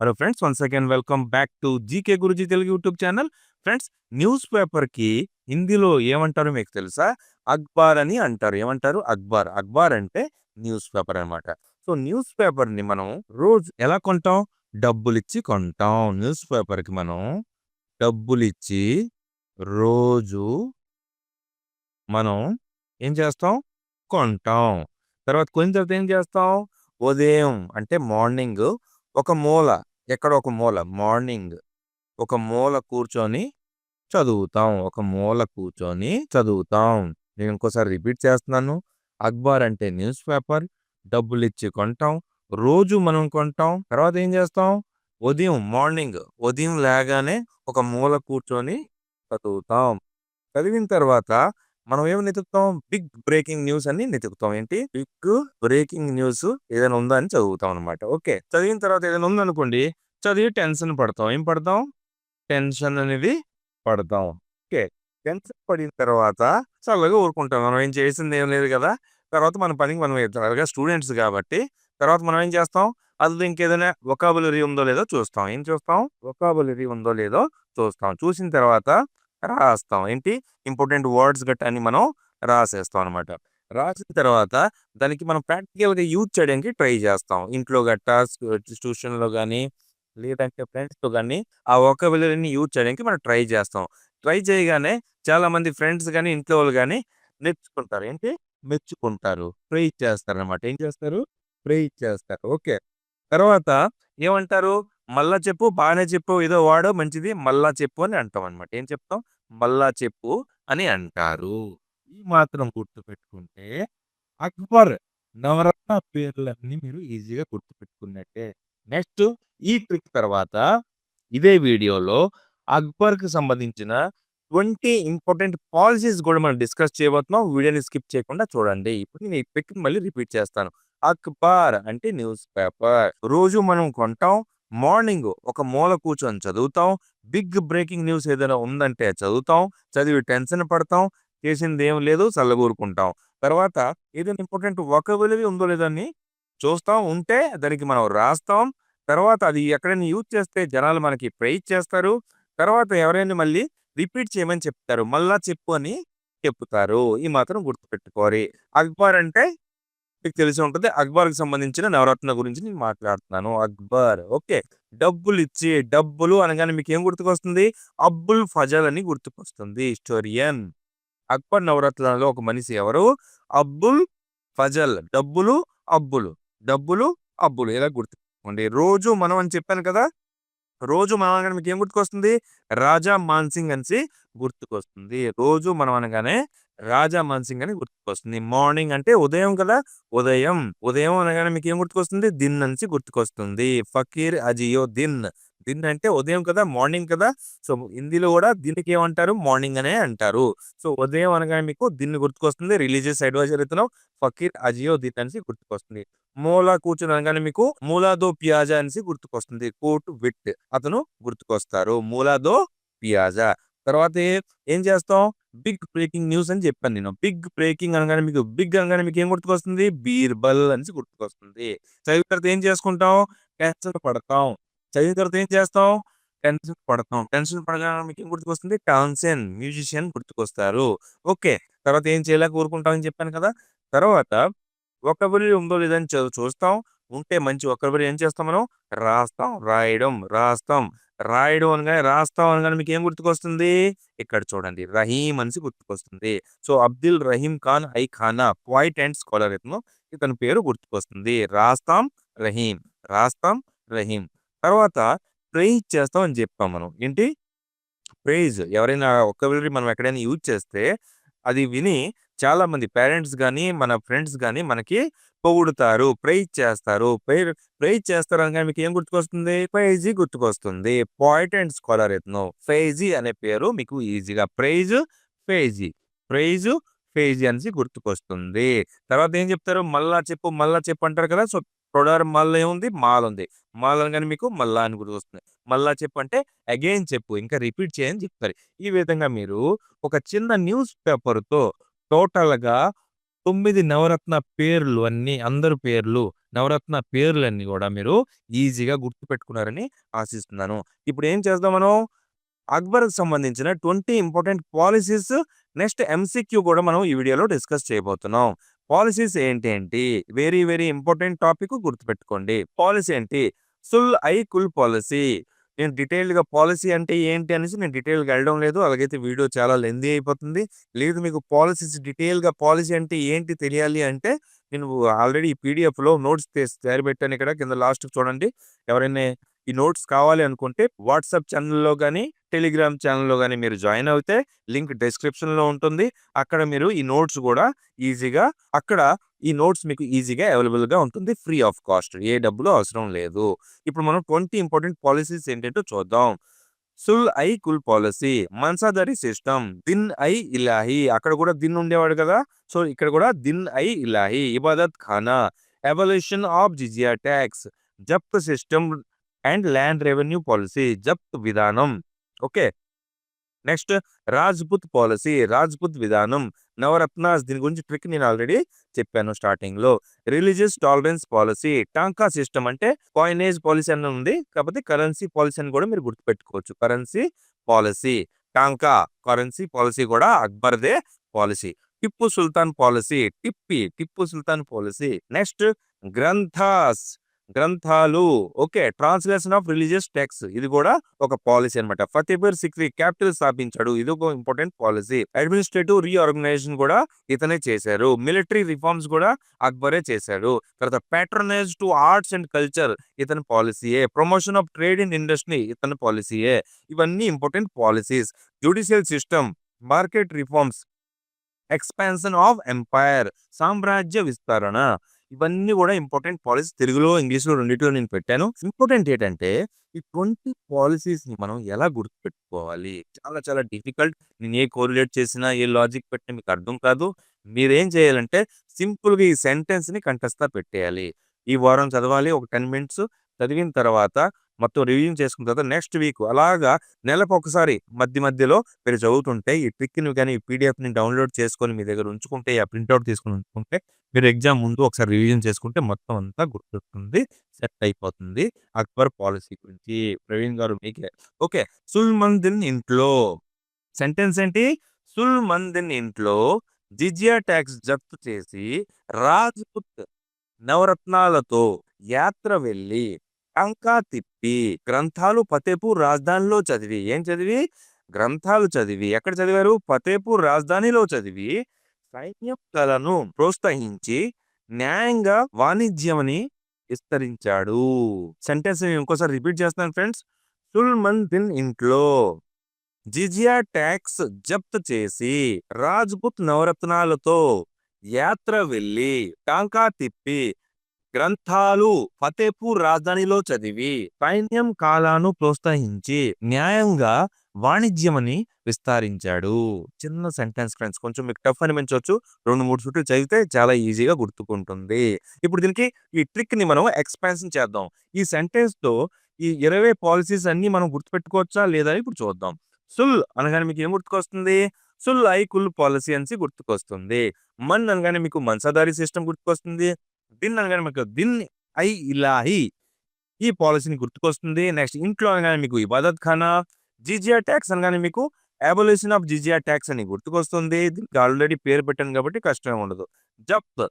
Hello friends once again welcome back to GK Guruji Telugu YouTube channel friends news పేపర్కి హిందీలో ఏమంటారు మీకు తెలుసా? అక్బార్ అని అంటారు. ఏమంటారు? అక్బార్. అక్బార్ అంటే న్యూస్ పేపర్ అనమాట సో న్యూస్ పేపర్ని మనం రోజు ఎలా కొంటాం? డబ్బులు ఇచ్చి కొంటాం. న్యూస్ పేపర్కి మనం డబ్బులు ఇచ్చి రోజు మనం ఏం చేస్తాం? కొంటాం. తర్వాత కొన్ని తర్వాత ఏం చేస్తాం? ఉదయం అంటే మార్నింగ్ ఒక మూల ఎక్కడ ఒక మూల? మార్నింగ్. ఒక మూల కూర్చొని చదువుతాం. ఒక మూల కూర్చొని చదువుతాం. నేను ఇంకోసారి రిపీట్ చేస్తున్నాను. అక్బార్ అంటే న్యూస్ పేపర్. డబ్బులు ఇచ్చి కొంటాం. రోజు మనం కొంటాం. తర్వాత ఏం చేస్తాం? ఉదయం మార్నింగ్. ఉదయం లేగానే ఒక మూల కూర్చొని చదువుతాం. చదివిన తర్వాత మనం ఏమి వెతుకుతాం బిగ్ బ్రేకింగ్ న్యూస్ అని వెతుకుతాం ఏంటి? బిగ్ బ్రేకింగ్ న్యూస్ ఏదైనా ఉందా అని చదువుతాం అనమాట ఓకే. చదివిన తర్వాత ఏదైనా ఉందనుకోండి చదివి టెన్షన్ పడతాం. ఏం పడతాం? టెన్షన్ అనేది పడతాం. ఓకే. టెన్షన్ పడిన తర్వాత చల్లగా ఊరుకుంటాం. మనం ఏం చేసింది ఏం లేదు కదా? తర్వాత మన పనికి మనం వెళ్తాం స్టూడెంట్స్ కాబట్టి తర్వాత మనం ఏం చేస్తాం? అది ఇంకేదైనా ఒకాబులరీ ఉందో లేదో చూస్తాం. ఏం చూస్తాం? ఒకాబులరీ ఉందో లేదో చూస్తాం. చూసిన తర్వాత రాస్తాం. ఏంటి? ఇంపార్టెంట్ వర్డ్స్ గట్ట అని మనం రాసేస్తాం అనమాట రాసిన తర్వాత దానికి మనం ప్రాక్టికల్గా యూజ్ చేయడానికి ట్రై చేస్తాం. ఇంట్లో గట్ట ట్యూషన్లో కానీ లేదంటే ఫ్రెండ్స్తో కానీ ఆ ఒకాబులరీని యూజ్ చేయడానికి మనం ట్రై చేస్తాం. ట్రై చేయగానే చాలా మంది ఫ్రెండ్స్ కానీ ఇంట్లో వాళ్ళు కానీ నేర్చుకుంటారు ఏంటి? మెచ్చుకుంటారు. ప్రే చేస్తారు అనమాట ఏం చేస్తారు? ప్రే చేస్తారు. ఓకే. తర్వాత ఏమంటారు? మళ్ళా చెప్పు బాగానే చెప్పు ఏదో వాడో మంచిది మళ్ళా చెప్పు అని అంటాం అనమాట ఏం చెప్తాం? మళ్ళా చెప్పు అని అంటారు. ఈ మాత్రం గుర్తుపెట్టుకుంటే అక్బర్ నవరత్న పేర్లన్నీ మీరు ఈజీగా గుర్తుపెట్టుకున్నట్టే. నెక్స్ట్ ఈ ట్రిక్ తర్వాత ఇదే వీడియోలో అక్బర్కి సంబంధించిన ట్వంటీ ఇంపార్టెంట్ పాలసీస్ కూడా మనం డిస్కస్ చేయబోతున్నాం. వీడియోని స్కిప్ చేయకుండా చూడండి. ఇప్పుడు నేను ఈ ట్రిక్ మళ్ళీ రిపీట్ చేస్తాను. అక్బార్ అంటే న్యూస్ పేపర్. రోజు మనం కొంటాం మార్నింగ్ ఒక మూల కూర్చొని చదువుతాం. బిగ్ బ్రేకింగ్ న్యూస్ ఏదైనా ఉందంటే చదువుతాం. చదివి టెన్షన్ పడతాం. చేసింది ఏం లేదు చల్లగూరుకుంటాం తర్వాత ఏదైనా ఇంపార్టెంట్ ఒకవేళవి ఉందో లేదని చూస్తాం. ఉంటే దానికి మనం రాస్తాం. తర్వాత అది ఎక్కడైనా యూజ్ చేస్తే జనాలు మనకి ప్రైజ్ చేస్తారు. తర్వాత ఎవరైనా మళ్ళీ రిపీట్ చేయమని చెప్తారు. మళ్ళా చెప్పు అని చెప్తారు. ఈ మాత్రం గుర్తుపెట్టుకోవాలి. అక్బర్ అంటే మీకు తెలిసి ఉంటుంది. అక్బర్కి సంబంధించిన నవరత్న గురించి నేను మాట్లాడుతున్నాను. అక్బర్. ఓకే. డబ్బులు ఇచ్చి డబ్బులు అనగానే మీకు ఏం గుర్తుకొస్తుంది? అబ్బుల్ ఫజల్ అని గుర్తుకొస్తుంది. హిస్టోరియన్. అక్బర్ నవరత్నాలలో ఒక మనిషి ఎవరు? అబ్బుల్ ఫజల్. డబ్బులు అబ్బులు. డబ్బులు అబ్బులు. ఇలా గుర్తుకోండి రోజు మనం అని చెప్పాను కదా! రోజు మనం అనగానే మీకు ఏం గుర్తుకొస్తుంది? రాజా మాన్సింగ్ అనేసి గుర్తుకొస్తుంది. రోజు మనం అనగానే రాజా మాన్సింగ్ అని గుర్తుకొస్తుంది. మార్నింగ్ అంటే ఉదయం కదా? ఉదయం. ఉదయం అనగానే మీకు ఏం గుర్తుకొస్తుంది? దిన్ నుంచి గుర్తుకొస్తుంది. ఫకీర్ అజియో దిన్. దిన్ అంటే ఉదయం కదా? మార్నింగ్ కదా? సో హిందీలో కూడా దీనికి ఏమంటారు? మార్నింగ్ అనే అంటారు. సో ఉదయం అనగానే మీకు దీన్ని గుర్తుకొస్తుంది. రిలీజియస్ అడ్వైజర్ ఇతను ఫకీర్ అజియో దిన్ అనేసి గుర్తుకొస్తుంది. మూలా కూర్చుని అనగానే మీకు మూలాదో పియాజా అనేసి గుర్తుకొస్తుంది. కోట్ విట్ అతను గుర్తుకొస్తారు. మూలాదో పియాజా. తర్వాత ఏం చేస్తాం? బిగ్ బ్రేకింగ్ న్యూస్ అని చెప్పాను నేను. బిగ్ బ్రేకింగ్ అనగానే మీకు బిగ్ అనగానే మీకు ఏం గుర్తుకొస్తుంది? బీర్బల్ అని గుర్తుకొస్తుంది. చదివిన తర్వాత ఏం చేసుకుంటాం? టెన్షన్ పడతాం. చదివిన తర్వాత ఏం చేస్తాం? టెన్షన్ పడతాం. టెన్షన్ పడగానే మీకు ఏం గుర్తుకొస్తుంది? టాన్సెన్ మ్యూజిషియన్ గుర్తుకొస్తారు. ఓకే. తర్వాత ఏం చేయలేక ఊరుకుంటామని చెప్పాను కదా! తర్వాత ఒకబరి ఉందో లేదని చూస్తాం. ఉంటే మంచి ఒకరి ఏం చేస్తాం మనం? రాస్తాం. రాయడం రాస్తాం. రాయడం అనగానే రాస్తాం అనగానే మీకు ఏం గుర్తుకొస్తుంది? ఇక్కడ చూడండి రహీం అనేసి గుర్తుకొస్తుంది. So Abdul Rahim Khan i Khana poet and scholar ఇతను ఇతని పేరు గుర్తుకొస్తుంది. రాస్తాం రహీం రాస్తాం రహీం. తర్వాత ప్రైజ్ చేస్తాం అని చెప్పాం మనం. ఏంటి? ప్రైజ్. ఎవరైనా ఒక్కరి మనం ఎక్కడైనా యూజ్ చేస్తే అది విని చాలా మంది పేరెంట్స్ కానీ మన ఫ్రెండ్స్ కానీ మనకి పొగుడుతారు ప్రైజ్ చేస్తారు. ప్రైజ్ చేస్తారు అనగా మీకు ఏం గుర్తుకొస్తుంది? ఫైజీ గుర్తుకొస్తుంది. పాయింట్ అండ్ స్కాలర్ ఎత్ను ఫైజీ అనే పేరు మీకు ఈజీగా. ప్రైజ్ ఫైజీ ప్రైజ్ ఫేజీ అనేసి గుర్తుకొస్తుంది. తర్వాత ఏం చెప్తారు? మళ్ళా చెప్పు మళ్ళా చెప్పు అంటారు కదా? సో ప్రొడర్ మళ్ళీ ఏముంది? మాల్ ఉంది. మాల్ అనగానే మీకు మళ్ళా అని గుర్తుకొస్తుంది. మళ్ళా చెప్పు అంటే అగైన్ చెప్పు ఇంకా రిపీట్ చేయని చెప్తారు. ఈ విధంగా మీరు ఒక చిన్న న్యూస్ పేపర్తో టోటల్గా తొమ్మిది నవరత్న పేర్లు అన్ని అందరు పేర్లు నవరత్న పేర్లన్నీ కూడా మీరు ఈజీగా గుర్తుపెట్టుకున్నారని ఆశిస్తున్నాను. ఇప్పుడు ఏం చేద్దాం మనం? అక్బర్‌కి సంబంధించిన 20 ఇంపార్టెంట్ పాలసీస్ నెక్స్ట్ ఎంసీక్యూ కూడా మనం ఈ వీడియోలో డిస్కస్ చేయబోతున్నాం. పాలసీస్ ఏంటి ఏంటి? వెరీ వెరీ ఇంపార్టెంట్ టాపిక్ గుర్తుపెట్టుకోండి. పాలసీ ఏంటి? సుల్ ఐ కుల్ పాలసీ నేను డీటెయిల్డ్‌గా పాలసీ అంటే ఏంటి అనేసి నేను డీటెయిల్‌గా వెళ్ళడం లేదు. అలాగైతే వీడియో చాలా లెందీ అయిపోతుంది. లేదు మీకు పాలసీస్ డీటెయిల్‌గా పాలసీ అంటే ఏంటి తెలియాలి అంటే నేను ఆల్రెడీ ఈ పీడీఎఫ్‌లో నోట్స్ తీసి తయారు పెట్టాను ఇక్కడ కింద లాస్ట్‌కి చూడండి. ఎవరైనా ఈ నోట్స్ కావాలి అనుకుంటే వాట్సాప్ ఛానల్లో కానీ టెలిగ్రామ్ ఛానల్లో కానీ మీరు జాయిన్ అవుతే లింక్ డిస్క్రిప్షన్‌లో ఉంటుంది. అక్కడ మీరు ఈ నోట్స్ కూడా ఈజీగా అక్కడ ఈ నోట్స్ మీకు ఈజీగా అవైలబుల్‌గా ఉంటుంది. Free of cost. ఏ డబ్బులు అవసరం లేదు. ఇప్పుడు మనం 20 ఇంపార్టెంట్ పాలసీస్ ఏంటంటే చూద్దాం. సుల్ ఐ కుల్ పాలసీ మన్సాదరి సిస్టమ్, దిన్ ఐ ఇలాహి అక్కడ కూడా దిన్ ఉండేవాడు కదా సో, ఇక్కడ కూడా Din i Ilahi Ibadat Khana, evolution of jizya tax Zabt system and land revenue policy Zabt విధానం. Okay. Next Rajput policy Rajput విధానం, నవరత్నాస్ దీని గురించి ట్రిక్ నేను ఆల్రెడీ చెప్పాను స్టార్టింగ్‌లో. Religious tolerance policy tanka system అంటే కాయినేజ్ పాలసీ అని ఉంది. కాకపోతే కరెన్సీ పాలసీ అని కూడా మీరు గుర్తుపెట్టుకోవచ్చు. Currency policy tanka currency policy కూడా అక్బర్‌దే policy Tipu Sultan policy టిప్పి Tipu Sultan policy next గ్రంథాస్ గ్రంథాలు. Okay. Translation of religious texts ఇది కూడా ఒక పాలసీ అనమాట ఫతేపూర్ సిక్రీ క్యాపిటల్ స్థాపించాడు. ఇదొక ఇంపార్టెంట్ పాలసీ అడ్మినిస్ట్రేటివ్ రీఆర్గనైజేషన్ కూడా ఇతనే చేశారు. మిలిటరీ రిఫార్మ్స్ కూడా అక్బరే చేశాడు. తర్వాత patronize to arts and culture ఇతని పాలసీయే promotion of trade in industry ఇతని పాలసీయే ఇవన్నీ important policies judicial system, market reforms, expansion of empire సామ్రాజ్య విస్తరణ ఇవన్నీ కూడా ఇంపార్టెంట్ పాలసీ తెలుగులో, ఇంగ్లీష్‌లో రెండింటిలో నేను పెట్టాను. ఇంపార్టెంట్ ఏంటంటే ఈ ట్వంటీ పాలసీస్ని మనం ఎలా గుర్తుపెట్టుకోవాలి? చాలా చాలా డిఫికల్ట్. నేను ఏ కోరిలేట్ చేసినా, ఏ లాజిక్ పెట్టినా మీకు అర్థం కాదు. మీరేం చేయాలంటే సింపుల్‌గా ఈ సెంటెన్స్‌ని కంటస్థ పెట్టేయాలి. ఈ వారం చదవాలి. ఒక 10 మినిట్స్ చదివిన తర్వాత మొత్తం రివ్యూ చేసుకున్న తర్వాత నెక్స్ట్ వీక్ అలాగా నెలకు ఒకసారి మధ్య మధ్యలో మీరు చదువుతుంటే ఈ ట్రిక్‌ని కానీ ఈ పీడీఎఫ్‌ని డౌన్‌లోడ్ చేసుకొని మీ దగ్గర ఉంచుకుంటే, ఆ ప్రింట్అవుట్ తీసుకొని ఉంచుకుంటే మీరు ఎగ్జామ్ ముందు ఒకసారి రివిజన్ చేసుకుంటే మొత్తం అంతా గుర్తుంది సెట్ అయిపోతుంది. అక్బర్ పాలసీ గురించి ప్రవీణ్ గారు మీకే. ఓకే. సుల్ మందిన్ ఇంట్లో సెంటెన్స్ ఏంటి? సుల్ మందిన్ ఇంట్లో జిజియా టాక్స్ జప్తు చేసి రాజ్‌పుత్ నవరత్నాలతో యాత్ర వెళ్ళి అంకా తిప్పి, గ్రంథాలు ఫతేపూర్ రాజధానిలో చదివి ఏం చదివి? గ్రంథాలు చదివి ఎక్కడ చదివారు? ఫతేపూర్ రాజధానిలో చదివి సైన్యం కళను ప్రోత్సహించి న్యాయంగా వాణిజ్యమని విస్తరించాడు. సెంటెన్స్ ఇంకోసారి రిపీట్ చేస్తున్నాను ఫ్రెండ్స్. సుల్మన్ దిన్ ఇంట్లో జిజియా టాక్స్ జప్తు చేసి, రాజ్‌పుత్ నవరత్నాలతో యాత్ర వెళ్ళి టాంకా తిప్పి, గ్రంథాలు ఫతేపూర్ రాజధానిలో చదివి, సైన్యం కాలాను ప్రోత్సహించి న్యాయంగా వాణిజ్యమని విస్తరించాడు. చిన్న సెంటెన్స్ ఫ్రెండ్స్. కొంచెం మీకు టఫ్ అనిపించొచ్చు. 2, 3 సుట్లు చదివితే చాలా ఈజీగా గుర్తుకుంటుంది. ఇప్పుడు దీనికి ఈ ట్రిక్‌ని మనం ఎక్స్‌పాన్షన్ చేద్దాం. ఈ సెంటెన్స్‌తో ఈ ఇరవై పాలసీస్ అన్ని మనం గుర్తుపెట్టుకోవచ్చా? లేదా? ఇప్పుడు చూద్దాం. సుల్ అనగానే మీకు ఏం గుర్తుకొస్తుంది? సుల్ ఐ కుల్ పాలసీ అని గుర్తుకొస్తుంది. మన్ అనగానే మీకు మన్సాదారీ సిస్టమ్ గుర్తుకొస్తుంది. దిన్ అనగానే మీకు దిన్ ఐ ఇలాహి ఈ పాలసీని గుర్తుకొస్తుంది. నెక్స్ట్ ఇంట్లో అనగానే మీకు ఇబాదత్ ఖానా, జిజియా టాక్స్ అనగానే మీకు అబొల్యూషన్ ఆఫ్ జిజియా ట్యాక్స్ అని గుర్తుకొస్తుంది. దీనికి ఆల్రెడీ పేరు పెట్టాను కాబట్టి కష్టం ఉండదు. జప్త్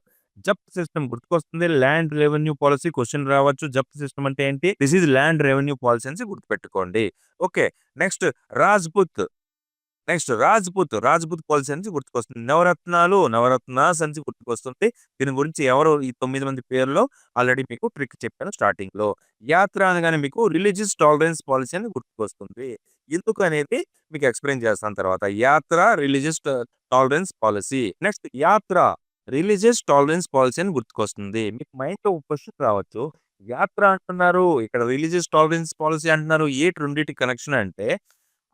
జప్త్ సిస్టమ్ గుర్తుకొస్తుంది. ల్యాండ్ రెవెన్యూ పాలసీ క్వశ్చన్ రావచ్చు. జప్త్ సిస్టమ్ అంటే ఏంటి? This is land revenue policy అని గుర్తుపెట్టుకోండి. Okay. Next Rajput next Rajput Rajput policy అనేది గుర్తుకొస్తుంది. నవరత్నాలు నవరత్నాస్ అని గుర్తుకొస్తుంది. దీని గురించి ఎవరు ఈ తొమ్మిది మంది పేర్లో ఆల్రెడీ మీకు ట్రిక్ చెప్పాను స్టార్టింగ్‌లో. యాత్ర అనగానే మీకు రిలీజియస్ టాలరెన్స్ పాలసీ అని గుర్తుకొస్తుంది. ఎందుకు అనేది మీకు ఎక్స్‌ప్లెయిన్ చేస్తాను తర్వాత. యాత్ర రిలీజియస్ టాలరెన్స్ పాలసీ నెక్స్ట్ యాత్ర రిలీజియస్ టాలరెన్స్ పాలసీ అని గుర్తుకొస్తుంది. మీకు మైండ్‌లో లో క్వెషన్ రావచ్చు. యాత్ర అంటున్నారు. ఇక్కడ రిలీజియస్ టాలరెన్స్ పాలసీ అంటున్నారు. ఏ రెండింటి కనెక్షన్ అంటే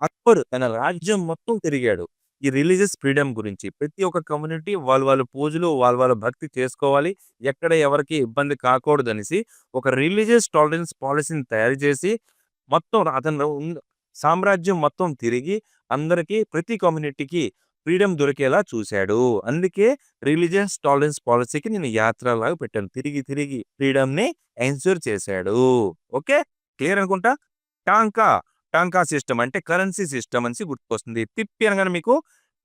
అక్బర్ తన రాజ్యం మొత్తం తిరిగాడు. ఈ రిలీజియస్ ఫ్రీడమ్ గురించి. ప్రతి ఒక్క కమ్యూనిటీ వాళ్ళ వాళ్ళ పూజలు, వాళ్ళ వాళ్ళ భక్తి చేసుకోవాలి. ఎక్కడ ఎవరికి ఇబ్బంది కాకూడదనేసి ఒక రిలీజియస్ టాలరెన్స్ పాలసీని తయారు చేసి మొత్తం అతను సామ్రాజ్యం మొత్తం తిరిగి అందరికీ ప్రతి కమ్యూనిటీకి ఫ్రీడమ్ దొరికేలా చూశాడు. అందుకే రిలీజియస్ టాలరెన్స్ పాలసీకి నేను యాత్రలాగా పెట్టాను. తిరిగి తిరిగి ఫ్రీడమ్‌ని ఎన్‌ష్యూర్ చేశాడు. ఓకే. క్లియర్ అనుకుంటా. టాంకా, టాంకా సిస్టమ్ అంటే కరెన్సీ సిస్టమ్ అని గుర్తుకొస్తుంది. తిప్పి అనగానే మీకు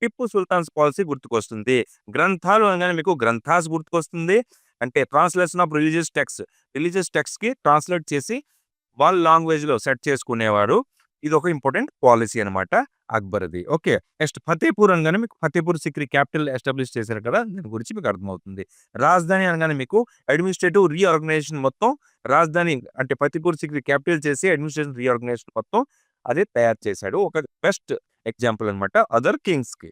టిప్పు సుల్తాన్స్ పాలసీ గుర్తుకొస్తుంది. గ్రంథాలు అనగానే మీకు గ్రంథాస్ గుర్తుకొస్తుంది. అంటే ట్రాన్స్‌లేషన్ ఆఫ్ రిలీజియస్ టెక్స్ట్. రిలీజియస్ టెక్స్ట్‌కి ట్రాన్స్‌లేట్ చేసి వాళ్ళ లాంగ్వేజ్‌లో సెట్ ఇది ఒక ఇంపార్టెంట్ పాలసీ అనమాట అక్బర్‌ది. ఓకే. నెక్స్ట్ ఫతేపూర్ అనగానే మీకు ఫతేపూర్ సిక్రీ క్యాపిటల్ ఎస్టాబ్లిష్ చేశారు కదా! దాని గురించి మీకు అర్థమవుతుంది. రాజధాని అనగానే మీకు అడ్మినిస్ట్రేటివ్ రీఆర్గనైజేషన్ మొత్తం రాజధాని అంటే ఫతేపూర్ సిక్రీ క్యాపిటల్ చేసి అడ్మినిస్ట్రేషన్ రీఆర్గనైజేషన్ మొత్తం అదే తయారు చేశాడు. ఒక బెస్ట్ ఎగ్జాంపుల్ అనమాట అదర్ కింగ్స్‌కి.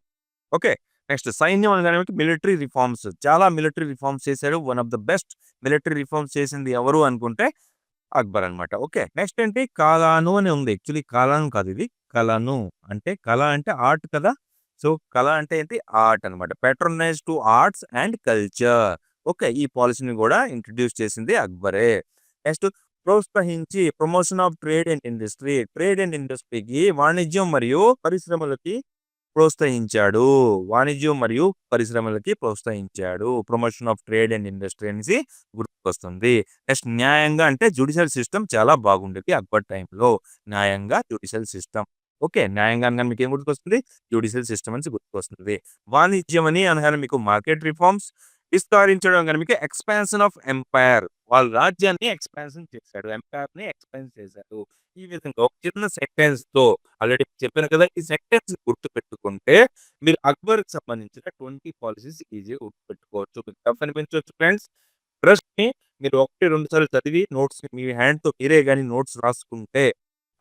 ఓకే. నెక్స్ట్ సైన్యం అనగానే మీకు మిలిటరీ రిఫార్మ్స్. చాలా మిలిటరీ రిఫార్మ్స్ చేశాడు. One of the best military reforms చేసింది ఎవరు అనుకుంటే అక్బర్ అనమాట. ఓకే. నెక్స్ట్ ఏంటి కాలాను అని ఉంది. యాక్చువల్లీ కాలాను కాదు ఇది. కళను అంటే కళ అంటే ఆర్ట్ కదా! సో, కళ అంటే ఏంటి? ఆర్ట్ అనమాట. Patronise to arts and culture. Okay. ఈ పాలసీని కూడా ఇంట్రడ్యూస్ చేసింది అక్బరే. నెక్స్ట్ ప్రోత్సహించి promotion of trade and industry. Trade and ఇండస్ట్రీకి వాణిజ్యం మరియు పరిశ్రమలకి ప్రోత్సహించాడు. వాణిజ్యం మరియు పరిశ్రమలకి ప్రోత్సహించాడు. Promotion of trade and industry అనేసి వస్తుంది నెక్స్ట్ న్యాయంగా అంటే జ్యుడిషియల్ సిస్టమ్ చాలా బాగుండేది అక్బర్ టైంలో. న్యాయంగా జ్యుడిషియల్ సిస్టమ్. ఓకే. న్యాయంగా అనగానే మీకు ఏం గుర్తుకొస్తుంది? జ్యుడిషియల్ సిస్టమ్ అని గుర్తుకొస్తుంది. వాణిజ్యం అని అనగానే మీకు మార్కెట్ రిఫార్మ్స్. విస్తరించడం కానీ మీకు ఎక్స్‌పాన్షన్ ఆఫ్ ఎంపైర్. వాళ్ళ రాజ్యాన్ని ఎక్స్‌పాన్షన్ చేశాడు. ఎంపైర్‌ని ఎక్స్పాన్స్ చేశాడు. ఈ విధంగా ఒక చిన్న సెంటెన్స్‌తో ఆల్రెడీ చెప్పాను కదా! ఈ సెంటెన్స్ గుర్తుపెట్టుకుంటే మీరు అక్బర్‌కి సంబంధించిన ట్వంటీ పాలసీస్ ఈజీగా గుర్తుపెట్టుకోవచ్చు. మీకు టఫ్ అనిపించొచ్చు ఫ్రెండ్స్. ట్రస్ట్ మీరు 1, 2 సార్లు చదివి నోట్స్ మీ హ్యాండ్‌తో మీరే కానీ నోట్స్ రాసుకుంటే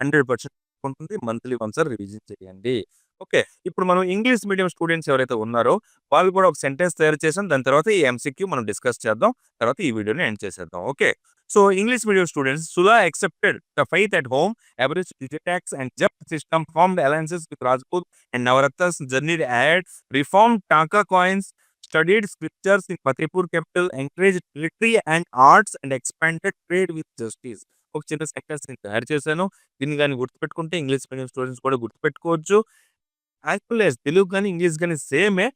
100% ఉంటుంది. మంత్లీ వన్స్ రివిజన్ చేయండి. ఓకే. ఇప్పుడు మనం ఇంగ్లీష్ మీడియం స్టూడెంట్స్ ఎవరైతే ఉన్నారో వాళ్ళు కూడా ఒక సెంటెన్స్ తయారు చేసాం. దాని తర్వాత ఈ ఎంసీక్యూ మనం డిస్కస్ చేద్దాం. తర్వాత ఈ వీడియోని ఎండ్ చేసేద్దాం. Okay. So, English medium students Sula accepted the faith at home, average tax and జప్ system, form alliances with Rajput and Navratnas, journey add reform taka coins, studied scriptures in Fatehpur capital, encouraged military and arts and expanded trade with justice. ఒక చిన్న sectors నేను తయారు చేశాను. దీన్ని కానీ గుర్తుపెట్టుకుంటే English medium students కూడా గుర్తుపెట్టుకోవచ్చు. యాజ్ తెలుగు కానీ ఇంగ్లీష్ కానీ సేమే.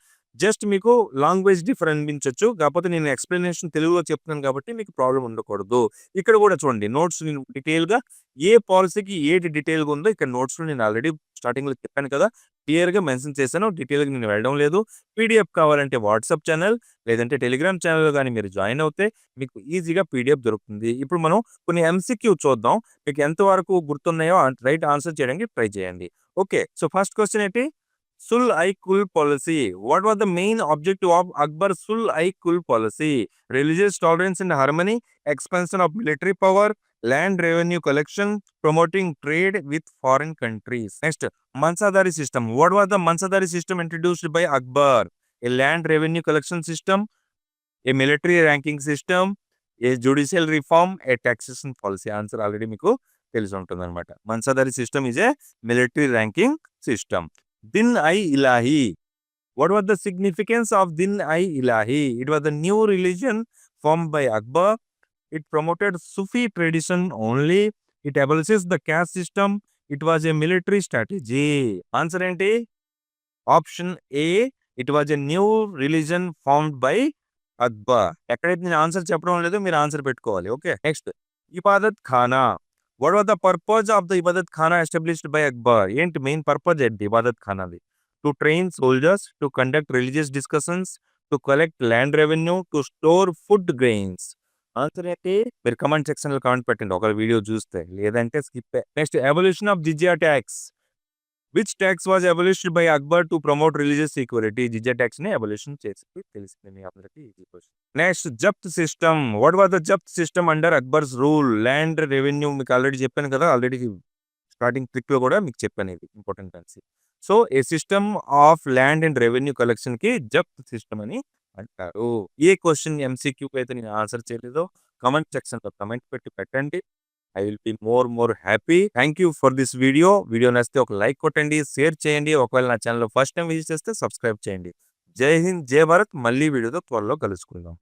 జస్ట్ మీకు లాంగ్వేజ్ డిఫర్ అనిపించొచ్చు. కాకపోతే నేను ఎక్స్ప్లెనేషన్ తెలుగులో చెప్తున్నాను కాబట్టి మీకు ప్రాబ్లమ్ ఉండకూడదు. ఇక్కడ కూడా చూడండి నోట్స్ నేను డీటెయిల్‌గా ఏ పాలసీకి ఏది డీటెయిల్‌గా ఉందో ఇక్కడ నోట్స్‌లో నేను ఆల్రెడీ స్టార్టింగ్‌లో చెప్పాను కదా! క్లియర్‌గా మెన్షన్ చేశాను. డీటెయిల్‌గా నేను వెళ్ళడం లేదు. పీడీఎఫ్ కావాలంటే వాట్సాప్ ఛానల్ లేదంటే టెలిగ్రామ్ ఛానల్ కానీ మీరు జాయిన్ అవుతే మీకు ఈజీగా పీడీఎఫ్ దొరుకుతుంది. ఇప్పుడు మనం కొన్ని ఎంసీక్యూ చూద్దాం. మీకు ఎంతవరకు గుర్తున్నాయో రైట్ ఆన్సర్ చేయడానికి ట్రై చేయండి. ఓకే. సో, ఫస్ట్ క్వశ్చన్ ఏంటి? సుల్ I కుల్ policy what was the main objective of Akbar సుల్ I కుల్ policy religious tolerance and harmony, expansion of military power, land revenue collection, promoting trade with foreign countries. Next మన్సాదారీ system. What was the మన్సాదారీ system introduced by Akbar? A land revenue collection system, a military ranking system, a judicial reform, a taxation policy. Answer already మీకు తెలిసి ఉంటుందన్నమాట. మన్సాదారీ system is a military ranking system. దిన్ ఐ Ilahi. What was the significance of దిన్ ఐ Ilahi? It was the new religion formed by Akbar. It promoted Sufi tradition only. It abolishes the caste system. It was a military strategy. Answer ఏంటి? Option A it was a new religion formed by Akbar. ఎక్కడైతే నేను answer చెప్పడం లేదు మీరు answer పెట్టుకోవాలి. Okay. Next ఇబాదత్ ఖానా. What was the purpose of the ఇబాదత్ ఖానా established by Akbar? ఏంటి main purpose ఏంటి ఇబాదత్ ఖానాది? To train soldiers, to conduct religious discussions, to collect land revenue, to store food grains. Answer ఏంటి? మీరు సెక్షన్ కాంటెంట్ కామెంట్ పెట్టండి. ఒకవేళ video చూస్తే. లేదంటే skip next evolution of jizya tax. Which tax was evolution by Akbar to promote religious equality? జిజియా టాక్స్‌ని evolution చేసి తెలిసింది మీ నెక్స్ట్ జప్త్ system. What was the జప్త్ system under Akbar's rule? Land revenue మీకు ఆల్రెడీ చెప్పాను కదా! ఆల్రెడీ స్టార్టింగ్ ట్రిక్‌లో కూడా మీకు చెప్పాను ఇది ఇంపార్టెంట్ అనేసి. So, a system of land and revenue కలెక్షన్కి జప్త్ system అని అంటారు. ఏ క్వశ్చన్ ఎంసీక్యూకి అయితే నేను ఆన్సర్ చేయలేదో కామెంట్ సెక్షన్‌లో కమెంట్ పెట్టి పెట్టండి. I will be more more happy. Thank you for this video. Video నచ్చితే ఒక లైక్ కొట్టండి. షేర్ చేయండి. ఒకవేళ నా ఛానల్ ఫస్ట్ టైం విజిట్ చేస్తే సబ్స్క్రైబ్ చేయండి. జై హింద్, జై భారత్. మళ్ళీ వీడియోతో త్వరలో కలుసుకుందాం.